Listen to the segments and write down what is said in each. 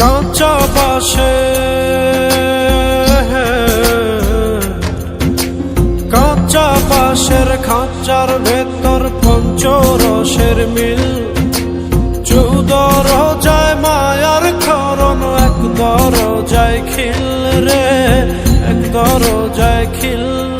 কাঁচা বাসে কাঁচা বাসের খাঁচার ভেতর পঞ্চরসের মিল। চৌদর যায় মায়ার খরণ এক দর যায় খিল রে এক দর যায় খিল।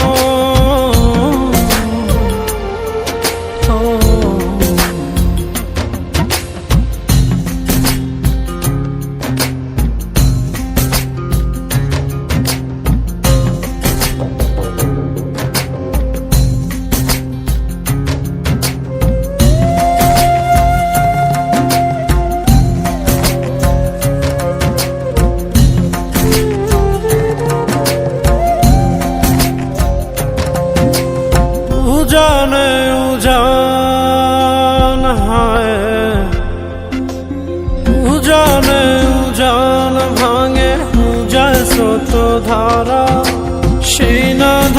উজান হায়। উজানে উজান ভাঙে উজায় স্রোত ধারা। সেই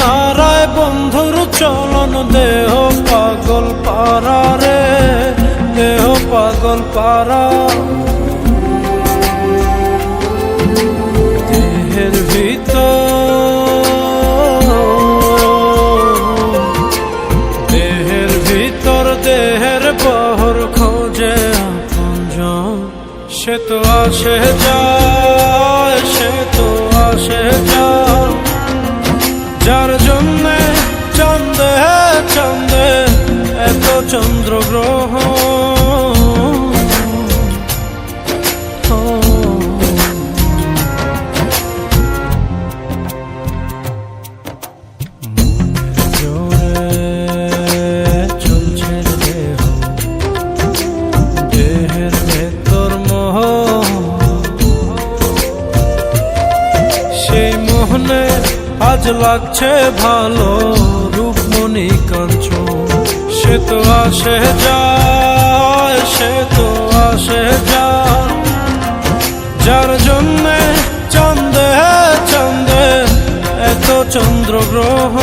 ধারায় বন্ধুর চলন দেহ পাগল পারা রে, দেহ পাগল পারা দেহের ভিতর সে তো আসে যায় মোহনে আজ লাগছে ভালো রূপমণি কাঞ্চন সে তো আসে যায়, সে তো আসে যার জন্যে চন্দে চন্দে এত চন্দ্রগ্রহ।